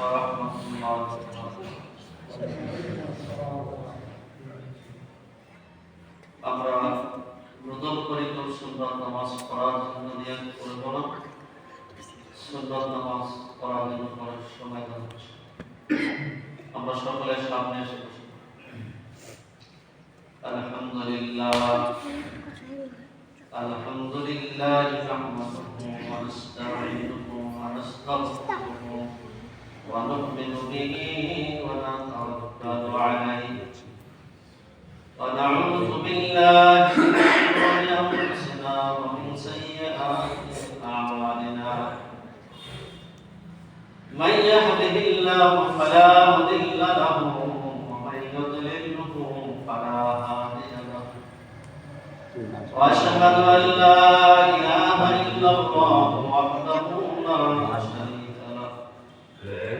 ورحمة الله وبركاته আমরা রোদল করি তো সুন্দর নামাজ পড়ার জন্য নিয়ত করে বলো সুন্দর নামাজ পড়ার জন্য পড়ার সময় দেওয়া হচ্ছে আমরা সকলের সামনে এসে বসি আলহামদুলিল্লাহ الحمد لله نحمده ونستعينه ونستغفره ونؤمن به ونتوكل عليه. ونعوذ بالله من أنفسنا ومن سيئات أعمالنا. من يهده الله فلا مضل له ومن يضلله فلا هادي له. وأشهد أن لا إله إلا الله وحده لا شريك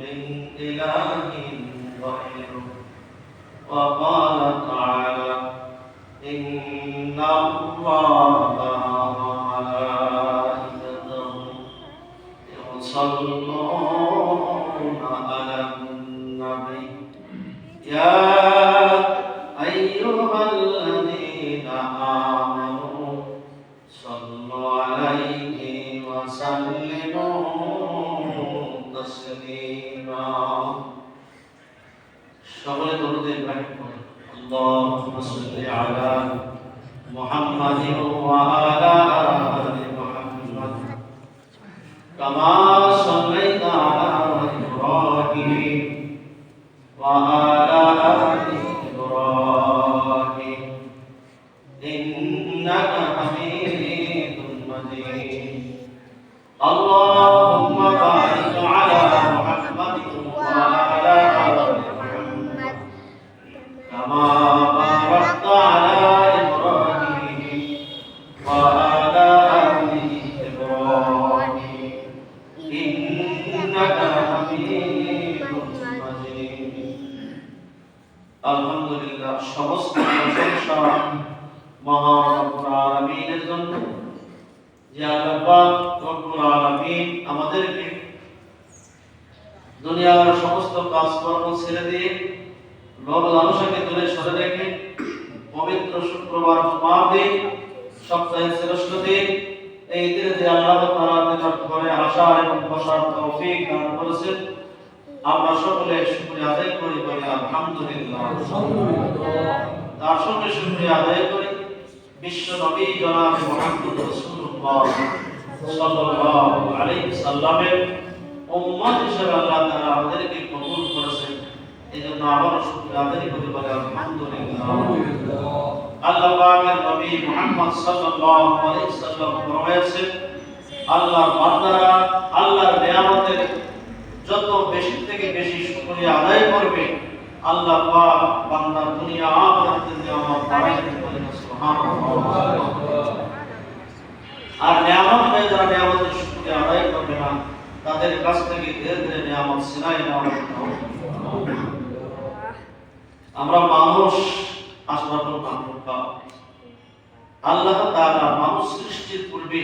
من إله غيره وقال تعالى إن الله وملائكته يصلون সকলে দরুদ ইব্রাহিম পড়ে আল্লাহুম্মা সাল্লি আলা মুহাম্মাদিন ওয়া আলা আলি মুহাম্মাদ। কামা সাল্লাইতা আলা ইব্রাহিম ওয়া আলা আলি ইব্রাহিম। ইন্নাকা হামিদুম মাজিদ। আল্লাহ যে আল্লাহ রব্বুল আলামিন আমাদেরকে দুনিয়ার সমস্ত কাজকর্ম ছেড়ে দিয়ে লোভ লালসাকে দূরে সরে রেখে পবিত্র শুক্রবার জুমার দিন সপ্তাহের শ্রেষ্ঠ দিন এই দিনে যে আল্লাহ তাআলা নিকট করে আসার এবং বসার তৌফিক দান করেছেন আমরা সকলে শুকরিয়া আদায় করি বলি আলহামদুলিল্লাহ। তার সঙ্গে শুকরিয়া আদায় করি বিশ্ব নবী জনাব মুহাম্মদ আমাদেরকে কবুল করেছেন। এই জন্য আবারও আদায় করি বলি আলহামদুলিল্লাহ। আল্লাহ বান্দারা আল্লাহর নিয়ামতের যত বেশি থেকে বেশি শুকরিয়া আদায় করবে, আল্লাহ বান্দার দুনিয়া আখিরাতের নিয়ামত আর নিয়ামত পেয়ে যারা নিয়ামতের শুকরিয়া আদায় করবে না তাদের কাছ থেকে ধীরে ধীরে নিয়ামত সিনাই আমরা মানুষ মাখলুকা আল্লাহ তাআলা মানুষ সৃষ্টির পূর্বে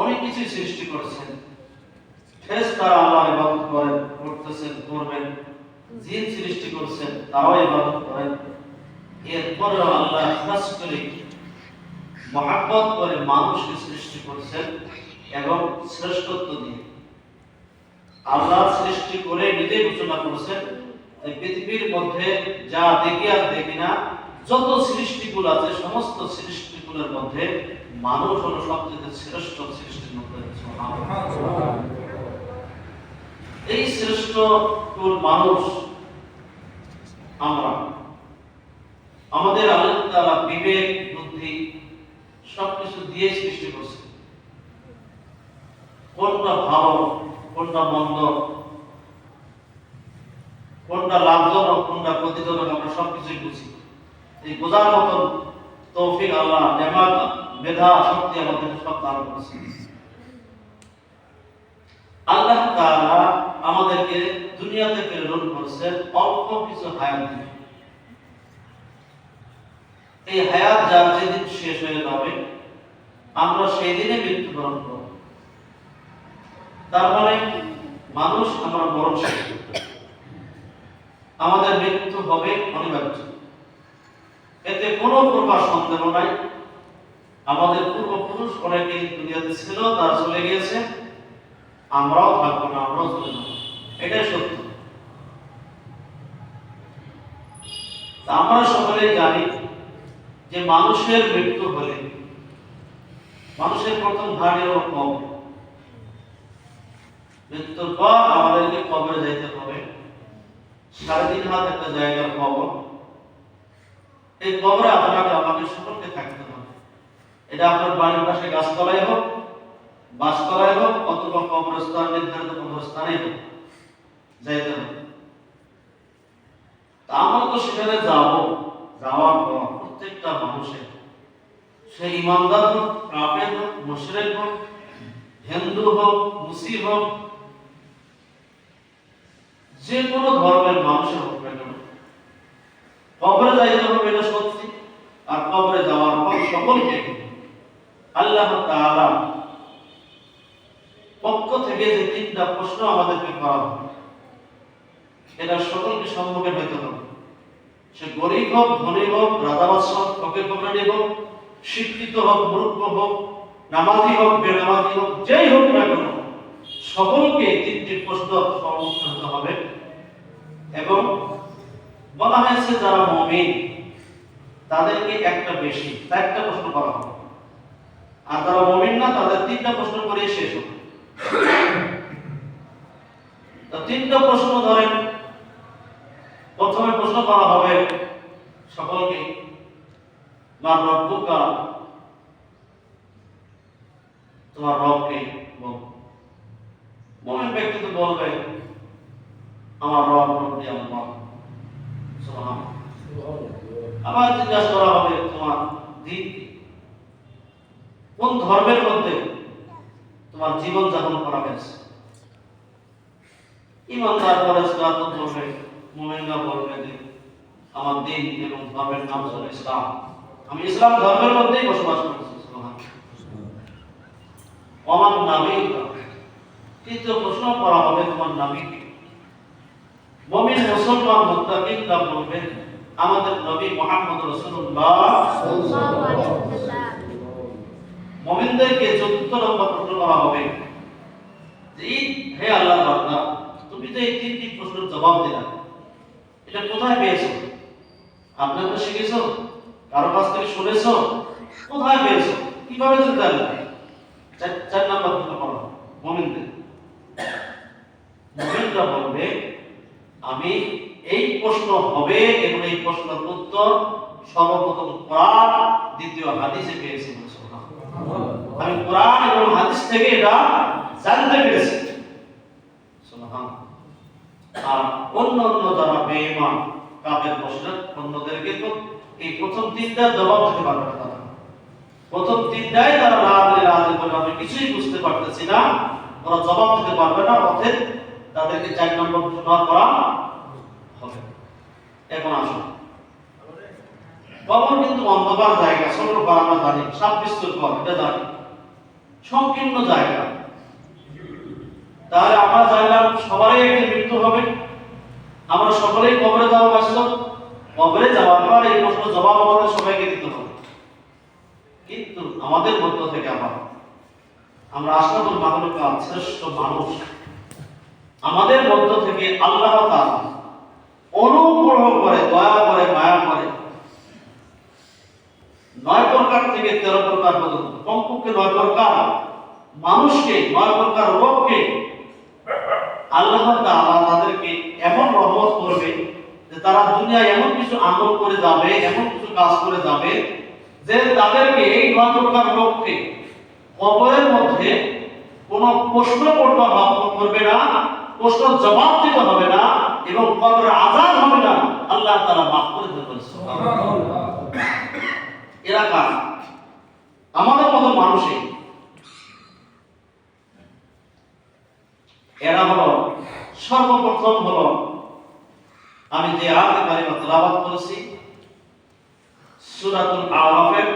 অনেক কিছু সৃষ্টি করেছেন। ফেরেশতারা আল্লাহর ইবাদত করেন, করতেছেন, করবেন। জিন সৃষ্টি করছেন, তারাও ইবাদত করেন। এরপরে আল্লাহ খাস করে, মহাব্বত করে মানুষকে সৃষ্টি করছেন এবং শ্রেষ্ঠত্ব দিয়ে। আল্লাহ সৃষ্টি করে নিজে ঘোষণা করেছেন পৃথিবীর মধ্যে যা দেখি আর দেখি না, যত সৃষ্টিগুলো আছে, সমস্ত সৃষ্টিগুলো সৃষ্টিকুলের মধ্যে মানুষ হলো সবচেয়ে শ্রেষ্ঠ সৃষ্টির মধ্যে এই শ্রেষ্ঠ মানুষ আমরা। আমাদের আল্লাহ তাআলা বিবেক, বুদ্ধি সবকিছু দিয়ে সৃষ্টি করছে কোনটা ভালো? কোনটা মন্দ, কোনটা লাভজনক, কোনটা ক্ষতিজনক, আমরা সবকিছুই বুঝি। এই বোঝার মতন তৌফিক আল্লাহ নেমাত মেধা, শক্তি আমাদের সব দান করেছে আল্লাহ তাআলা আমাদেরকে দুনিয়াতে প্রেরণ করেছেন অল্প কিছু হায়াত দিয়ে। এই হায়াত যার যেদিন শেষ হয়ে যাবে, আমরা সেই দিনে মৃত্যুবরণ করব। তার মানে মানুষ আমরা মরণশীল। আমাদের মৃত্যু হবে অনিবার্য। এতে কোনো প্রকার সন্দেহ নাই। আমাদের পূর্বপুরুষ অনেকে দুনিয়াতে ছিল, তারা চলে গিয়েছে। আমরাও থাকব না, আমরাও চলে যাব। এটাই সত্য। আমরা সকলেই জানি যে মানুষের মৃত্যু হলে, মানুষের প্রথম হলো কবর মৃত্যুর পর আমাদেরকে কবরে যাইতে হবে। সাড়ে তিন হাত একটা জায়গার কবর। এই কবরে আপনাকে আমাকে সকলকে থাকতে হবে। এটা আপনার বাড়ির পাশে গাছতলায় হোক বাসতলায় হোক, অথবা কবরস্থান, নির্ধারিত কবরস্থানে হোক, যাইতে হবে। তা আমরা তো সেখানে যাব, যাওয়ার পর প্রত্যেকটা মানুষের, সে ইমানদার হোক, কাফের হোক, মুশরিক হোক, হিন্দু হোক, মুসলিম হোক যে কোনো ধর্মের মানুষের হোক না কবরে যাইতে হবে এটা সত্যি, আর কবরে যাওয়ার পর সকলকে আল্লাহ তাআলা পক্ষ থেকে যে তিনটা প্রশ্ন আমাদেরকে করা হবে, এটা সকলকে সম্মুখীন হইতে হবে। সে গরিব হোক, ধনী হোক বাদশাহ হোক, ফকির ফকরানি হোক, শিক্ষিত হোক, মূর্খ হোক, নামাজি হোক, বেনামাজি হোক, যেই হোক না কেন, সকলকে তিনটি প্রশ্ন সম্মুখীন হতে হবে। এবং বলা হয়েছে যারা মমিন, তাদেরকে একটা বেশি, চারটা প্রশ্ন করা হবে। আর যারা মমিন না, তাদের তিনটা প্রশ্ন করে শেষ হবে। তিনটা প্রশ্ন ধরেন। প্রথমে প্রশ্ন করা হবে সকলকে, মার রব্বুকা? তোমার রবকে মমিন ব্যক্তি তো বলবে আমার রব রব্বি আল্লাহ সুবহানাল্লাহ আবার জিজ্ঞাসা করা হবে তোমার দিন কোন ধর্মের মধ্যে তোমার জীবন যাপন করা হয়েছে ইমানদার পরে সালাত বলবে মুমিনরা বলবে যে আমার দিন এবং ধর্মের নাম হলো ইসলাম আমি ইসলাম ধর্মের মধ্যেই বসবাস করছি সুবহানাল্লাহ। আমার নামে তৃতীয় প্রশ্ন করা হবে তোমার নামে কি মমিন মুসলমান মুত্তাকিনরা বলবেন আমাদের নবী মুহাম্মদ রাসূলুল্লাহ মুমিনদেরকে চতুর্থ নম্বর প্রশ্ন করা হবে যে হে আল্লাহ বান্দা তুমি তো এই তিনটি প্রশ্নের জবাব দিলা। এটা কোথায় পেয়েছ? আপনি তো শিখেছো কারও কাছ থেকে শুনেছো কোথায় পেয়েছ? কীভাবে তুমি জানলে? চার চার নম্বর প্রশ্ন করো মুমিনদের। মুমিনরা বলবে আমি এই প্রশ্ন হবে এবং এই প্রশ্নের উত্তর সর্বপ্রথম কোরআন দ্বিতীয় হাদিসে পেয়েছি আমি কোরআন এবং হাদিস থেকে এটা জানতে পেরেছি আর অন্য অন্য যারা অন্যদেরকে তো এই প্রথম তিনটার জবাব দিতে পারবে না প্রথম তিনটাই তারা বলে রাজি বলে, আমি কিছুই বুঝতে পারতেছি না, ওরা জবাব দিতে পারবে না, অতএব তাদেরকে চার নম্বর প্রশ্ন করা হবে এখন আসুন কবর কিন্তু অন্ধকার জায়গা ছোট আমরা জানি সাত বিস্তর কর এটা জানি। সংকীর্ণ জায়গা। তাহলে আমরা জানলাম সবারই একদিন মৃত্যু হবে। আমরা সকলেই কবরে যাওয়া বাস্তব কবরে যাওয়ার পর এই প্রশ্ন জবাব আমাদের সবাইকে দিতে হবে। কিন্তু আমাদের মধ্য থেকে আবার আমরা আশরাফুল মাহলুকা শ্রেষ্ঠ মানুষ। আমাদের মধ্য থেকে আল্লাহ তাআলা অনুগ্রহ করে, দয়া করে, মায়া করে নয় প্রকার থেকে তেরো প্রকার পর্যন্ত। কমপক্ষে নয় প্রকার মানুষকে, নয় প্রকার রোগকে আল্লাহ তাআলা তাদেরকে এমন রহমত করবে যে তারা দুনিয়ায় এমন কিছু আমল করে যাবে, এমন কিছু কাজ করে যাবে যে তাদেরকে এই নয় প্রকার রোগকে কবরের মধ্যে কোনো প্রশ্ন করতে করবে না, প্রশ্ন জবাব দিতে হবে না এবং কবরের আজাদ হবে না। আল্লাহ তাআলা মাফ করে দেবেন। এরা কার আমাদের মতো মানুষই এরা হলো, সর্বপ্রথম হলো, আমি যে আয়াতে কারিমা তেলাওয়াত করেছি, সূরাতুল আরাফের।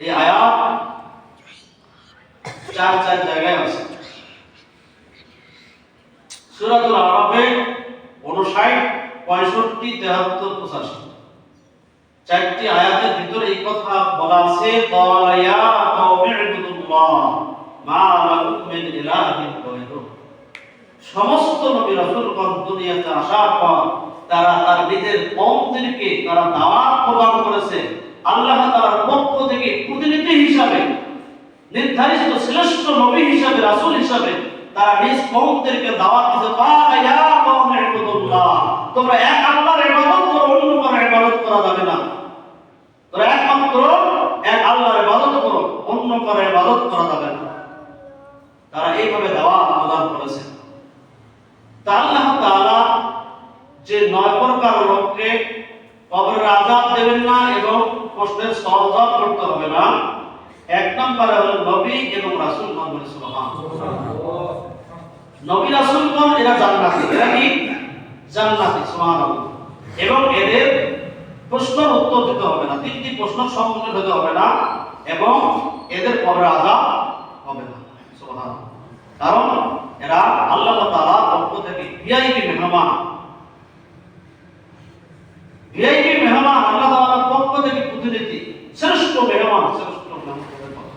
এই আয়াত চার চার জায়গায় আছে। সূরাতুল আরাফে 59 65 73 85 চারটি আয়াতের ভিতরে এই কথা বলা আছে, ক্বালা ইয়া মা লাকুম মিন ইলাহিন গায়রুহু। সমস্ত নবী রাসূলগণ দুনিয়াতে আসার পর তারা তার নিজের কওমদেরকে তারা দাওয়াত প্রদান করেছে। আল্লাহ তাআলার পক্ষ থেকে প্রতিনিধি হিসাবে, নির্ধারিত শ্রেষ্ঠ নবী হিসাবে, রাসূল হিসাবে তারা নিজ কওমদেরকে দাওয়াত দিতে ক্বালা ইয়া কওমি ইবুদুল্লাহ, তোমরা এক আল্লাহর ইবাদত করো, অন্য ইবাদত করা যাবে না। তোমরা একমাত্র এক আল্লাহর ইবাদত করো, অন্য কারও ইবাদত করা যাবে না। তারা এইভাবে দাওয়া প্রদান করেছে। তা আল্লাহ তাআলা যে নয় প্রকার লোককে কবরের আজাদ দেবেন না এবং কষ্টের সহজাত করতে হবে না। এক নম্বরে হলো নবী এবং রাসূল মোহাম্মদ সুবহানাল্লাহ নবী, রাসূলগণ এরা জান্নাতি, এরা কি? জান্নাতি, সুবহানাল্লাহ। এবং এদের প্রশ্নের উত্তর দিতে হবে না, তিনটি প্রশ্ন সম্মুখীন হতে হবে না এবং এদের কবরে আজাব হবে না। কারণ এরা আল্লাহ তাআলা পক্ষ থেকে ভিআইপি মেহমান। ভিআইপি মেহমান আল্লাহ তাআলার পক্ষ থেকে প্রতিনিধি, শ্রেষ্ঠ মেহমান শ্রেষ্ঠ মেহমান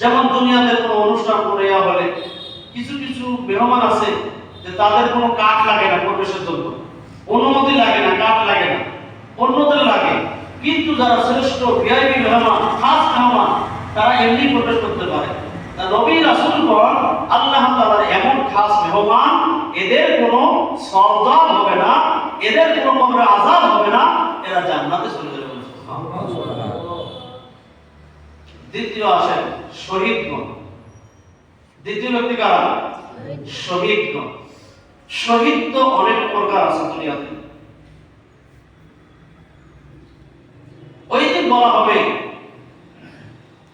যেমন দুনিয়াতে কোনো অনুষ্ঠান করে বলে কিছু কিছু মেহমান আছে যে তাদের কোনো কাঠ লাগে না প্রবেশের জন্য। অনুমতি লাগে না কাঠ লাগে না। অন্যদের লাগে। কিন্তু যারা শ্রেষ্ঠ ভিআইপি মেহমান খাস মেহমান তারা এমনি প্রবেশ করতে পারে। নবী রাসূলগণ আল্লাহ তাআলার এমন খাস মেহমান এদের কোনো সওয়াব হবে না এদের কোনো কবরে আযাব হবে না এরা জান্নাতে চলে যাবে দ্বিতীয় আসেন শহীদগণ। দ্বিতীয় ব্যক্তি কারা? শহীদগণ। শহীদ তো অনেক প্রকার আছে দুনিয়াতে। ওই দিন বলা হবে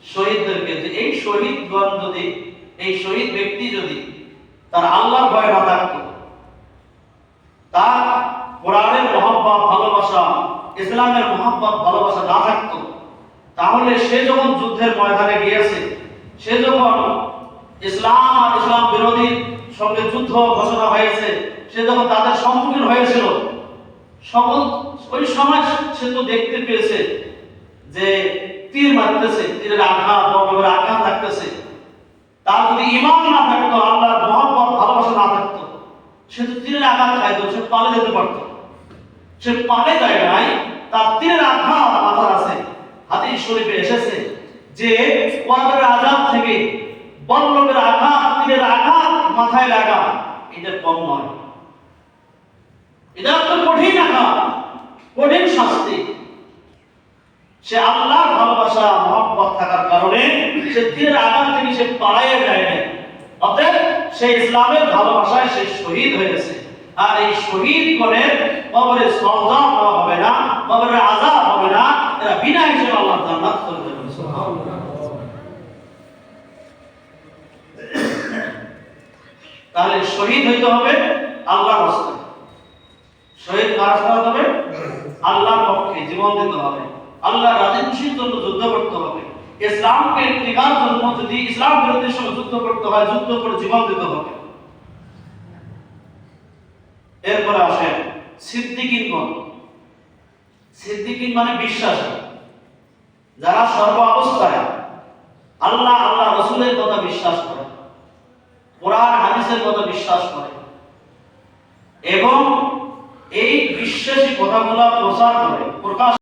শহীদদেরকে যে এই শহীদগণ যদি, এই শহীদ ব্যক্তি যদি তার আল্লাহর ভয় না থাকতো, তার কোরআনের মহব্বত, ভালোবাসা, ইসলামের মহব্বত, ভালোবাসা না থাকতো, তাহলে সে যখন যুদ্ধের ময়দানে গিয়েছে, সে যখন ইসলাম আর ইসলাম বিরোধীর সঙ্গে যুদ্ধ ঘোষণা হয়েছে, সে যখন তাদের সম্মুখীন হয়েছিল, সকল ওই সময় সে তো দেখতে পেয়েছে যে তীর মারতেছে, তীরের আঘাত আঘাত লাগতেছে তার যদি ইমান না থাকতো, আল্লাহর মহব্বত, ভালোবাসা না থাকতো, সে তো তীরের আঘাত খাইতো, সে পালে যেতে পারতো। সে পালে যায় নাই, তার তীরের আঘাত মাথার আছে। হাতে শরীফে এসেছে যে কোরআনের আজাদ থেকে বল্লভের আঘাত তীরের আঘাত মাথায় লাগা। এটা কম নয়। এটা তো কঠিন আঘাত কঠিন শাস্তি। সে আল্লাহর ভালোবাসা, মহব্বত থাকার কারণে সে তীরের আঘাত থেকে সে পালাইয়ে যায় না অতএব সে ইসলামের ভালোবাসায় সে শহীদ হয়েছে। আর এই শহীদ করে কবরে সজা হবে না, কবরে আজাব হবে না, এরা বিনা হিসেবে আল্লাহ জান্নাত করে দেবেন তাহলে শহীদ হইতে হবে আল্লাহর রাস্তায় শহীদ কার হতে হবে? আল্লাহর পক্ষে জীবন দিতে হবে। আল্লাহ রাজি খুশির জন্য যুদ্ধ করতে হবে। ইসলামকে টিকার জন্য যদি ইসলাম বিরোধীর সঙ্গে যুদ্ধ করতে হয়, যুদ্ধ করে জীবন দিতে হবে। এরপরে আসেন সিদ্দিকিনগণ সিদ্দিকিন মানে বিশ্বাস। যারা সর্ব অবস্থায় আল্লাহ আল্লাহ, রসুলের কথা বিশ্বাস করে। কোরআন হাদিসের কথা বিশ্বাস করে। এবং এই বিশ্বাসী কথাগুলো প্রচার করে প্রকাশ